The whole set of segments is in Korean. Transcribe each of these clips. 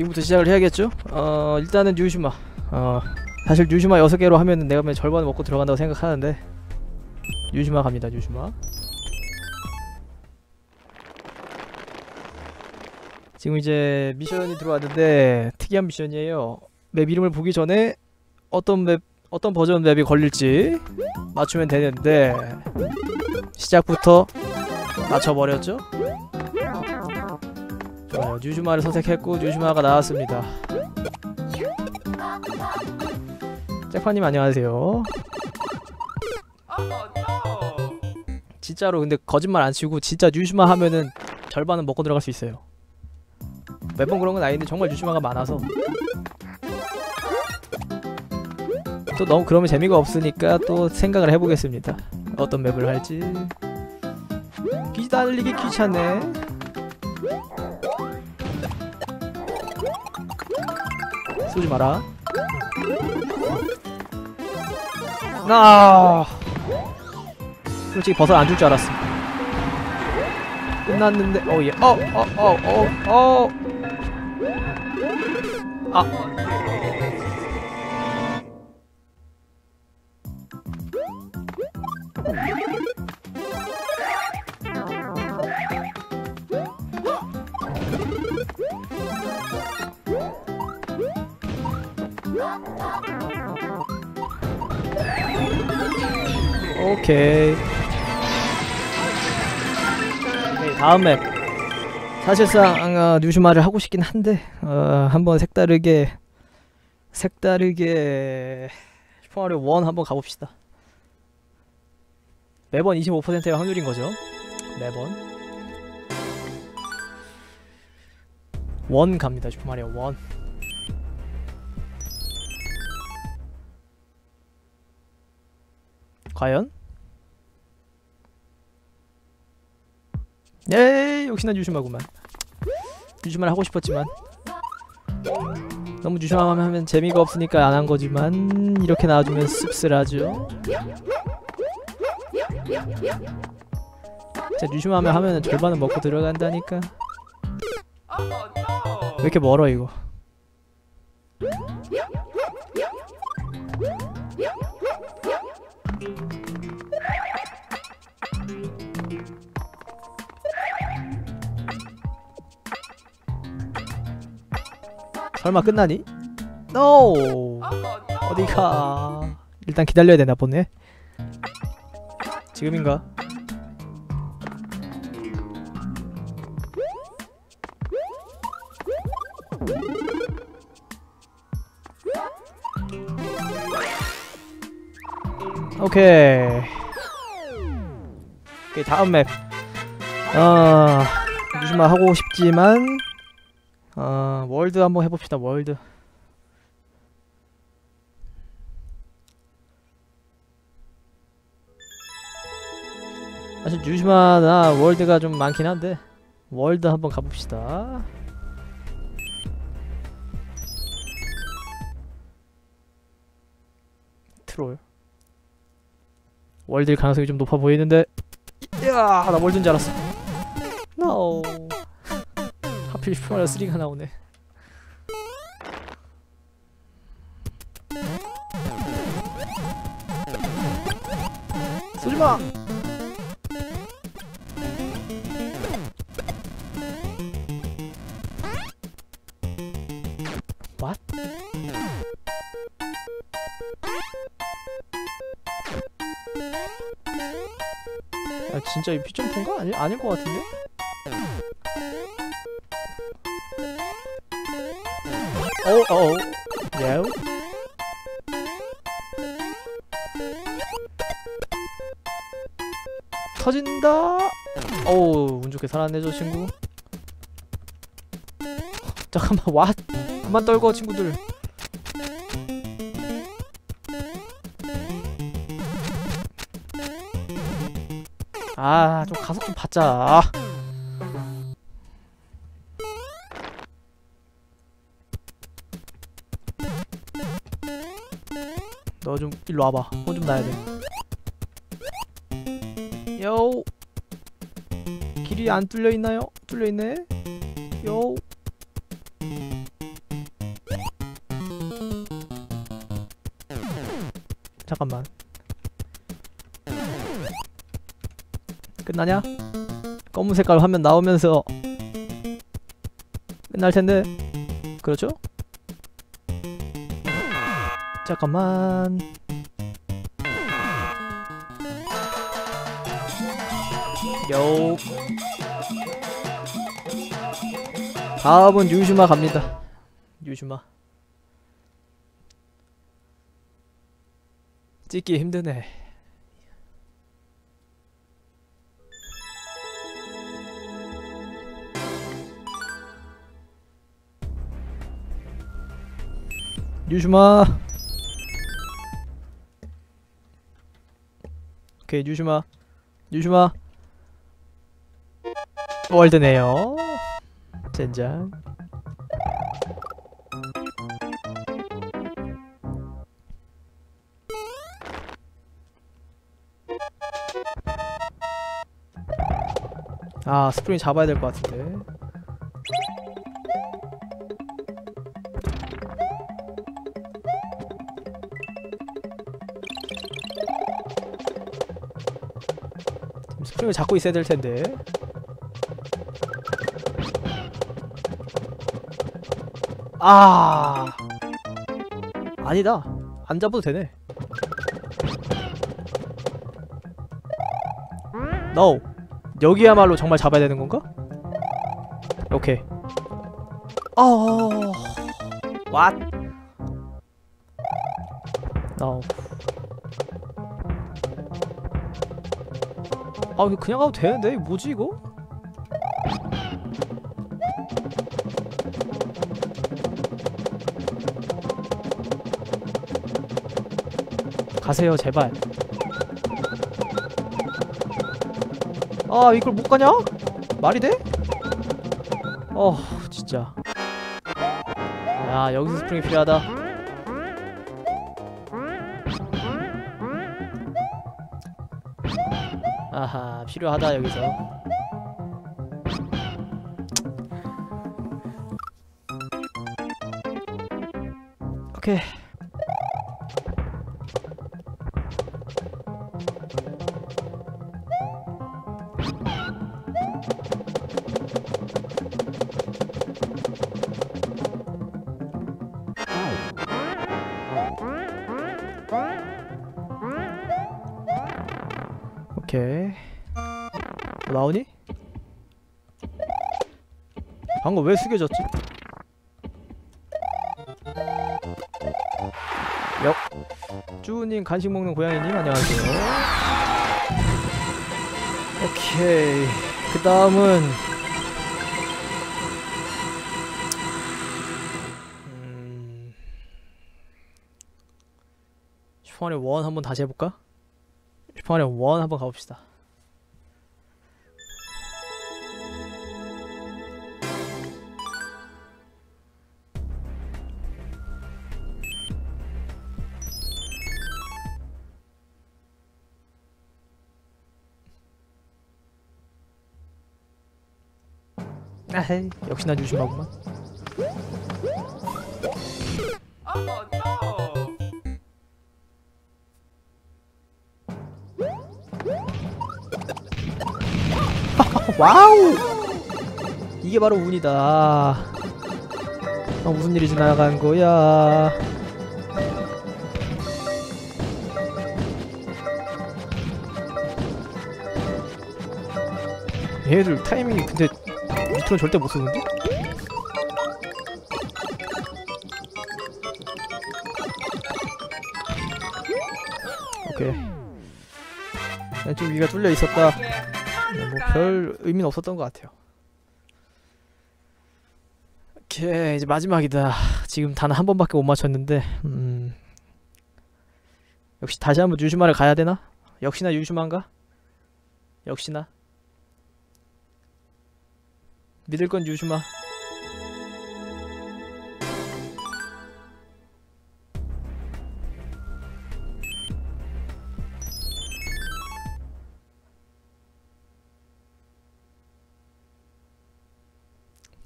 지금부터 시작을 해야겠죠? 어 일단은 뉴슈마 어 사실 뉴슈마 6개로 하면은 내가 맨 절반 먹고 들어간다고 생각하는데 뉴슈마 갑니다 뉴슈마 지금 이제 미션이 들어왔는데 특이한 미션이에요 맵 이름을 보기 전에 어떤 맵 어떤 버전 맵이 걸릴지 맞추면 되는데 시작부터 맞춰버렸죠? 좋아요 뉴슈마를 선택했고 뉴슈마가 나왔습니다. 잭파님 안녕하세요. 진짜로 근데 거짓말 안 치고 진짜 뉴슈마 하면은 절반은 먹고 들어갈 수 있어요. 매번 그런 건 아닌데 정말 뉴슈마가 많아서. 또 너무 그러면 재미가 없으니까 또 생각을 해보겠습니다. 어떤 맵을 할지. 기다리기 귀찮네 쏘지 마라. 아 솔직히 버섯 안 줄 줄 알았어. 끝났는데 어예 어 어 어 어어. 아 오케이. 네, 다음 맵 사실상 어, 뉴슈마를 하고 싶긴 한데 어, 한번 색다르게 색다르게 슈퍼마리오 1 한번 가봅시다. 매번 25%의 확률인 거죠? 매번. 원 갑니다 슈퍼마리오 1 과연? 예 역시나 유슈마구만. 유슈마를 하고 싶었지만. 너무 유슈마만 하면 재미가 없으니까 안 한 거지만 이렇게 나와주면 씁쓸하죠. 진짜 유슈마만 하면은 절반은 먹고 들어간다니까. 왜 이렇게 멀어 이거 설마 끝나니? NO! 어디가? 일단 기다려야 되나 보네. 지금인가? 오케이. 오케이 다음 맵. 어, 유심만 하고 싶지만 어, 월드 한번 해봅시다 월드. 사실 유시마나 월드가 좀 많긴 한데 월드 한번 가봅시다. 트롤. 월드일 가능성이 좀 높아 보이는데. 이야 나 월드인 줄 알았어. 노 하필 슈퍼마리오 3가 나오네 쏘지마! What? 아 진짜 이 피점프인가? 아니, 아닐 것 같은데? 어, 어, 예. 터진다. 어우, 운 좋게 살았네 저 친구. 잠깐만, 와, 그만 떨고 친구들. 아, 좀 가속 좀 받자. 너 좀 일로 와봐. 어, 혼좀 나야 돼. 여우 길이 안 뚫려있나요? 뚫려있네. 여우 잠깐만. 끝나냐? 검은 색깔 화면 나오면서 끝날 텐데. 그렇죠? 잠깐만. 요. 다음은 유슈마 갑니다. 유슈마. 찍기 힘드네. 유슈마 오케이 유슈마. 유슈마. 월드네요. 젠장. 아 스프링 잡아야 될 것 같은데 스프링을 잡고 있어야 될 텐데. 아. 아니다. 안 잡아도 되네. NO. 여기야말로 정말 잡아야 되는 건가? 오케이. 어 What? NO 아 그냥 가도 되는데 뭐지 이거? 가세요 제발 아 이걸 못 가냐? 말이 돼? 어 진짜 야 여기서 스프링이 필요하다 아하 필요하다 여기서. 오케이 나오니? 방금 왜 숙여졌지? 역 쭈님 간식 먹는 고양이님 안녕하세요 오케이 그 다음은 음... 슈퍼마리오 원 한번 다시 해볼까? 슈퍼마리오 원 한번 가봅시다 아헤이 역시나 Oh no! 와우! 이게 바로 운이다. 아, 무슨 일이 지나간 거야? 얘들 타이밍이 근데 밑으로 절대 못 쓰는데? 오케이 왼쪽 위가 뚫려 있었다 뭐별 의미는 없었던 것 같아요. 오케이 이제 마지막이다. 지금 단 한 번밖에 못 맞췄는데 음 역시 다시 한번 유슈마를 가야 되나? 역시나 유슈마인가? 역시나 믿을 건 유슈마.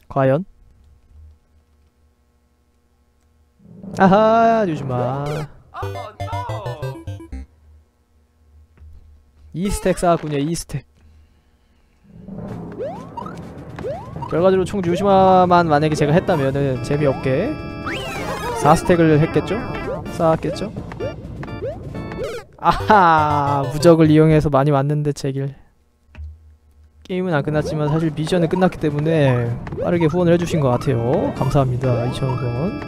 과연? 아하 유주마 Oh! 2스택 쌓았군요 2스택 결과적으로 총 유시마만 만약에 제가 했다면은 재미없게 4스택을 했겠죠? 쌓았겠죠? 아하 무적을 이용해서 많이 왔는데 제길 게임은 안 끝났지만 사실 미션은 끝났기 때문에 빠르게 후원을 해주신 것 같아요 감사합니다 2,000원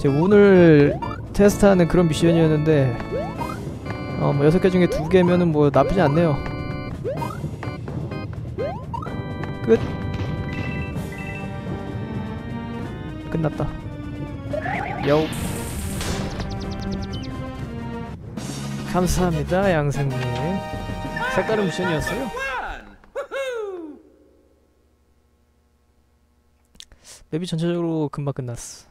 제 오늘 테스트하는 그런 미션이었는데 어뭐 6개 중에 2개면은 뭐 나쁘지 않네요 끝. 끝났다. 요 감사합니다 양생님. 색다른 미션이었어요. 맵이 전체적으로 금방 끝났어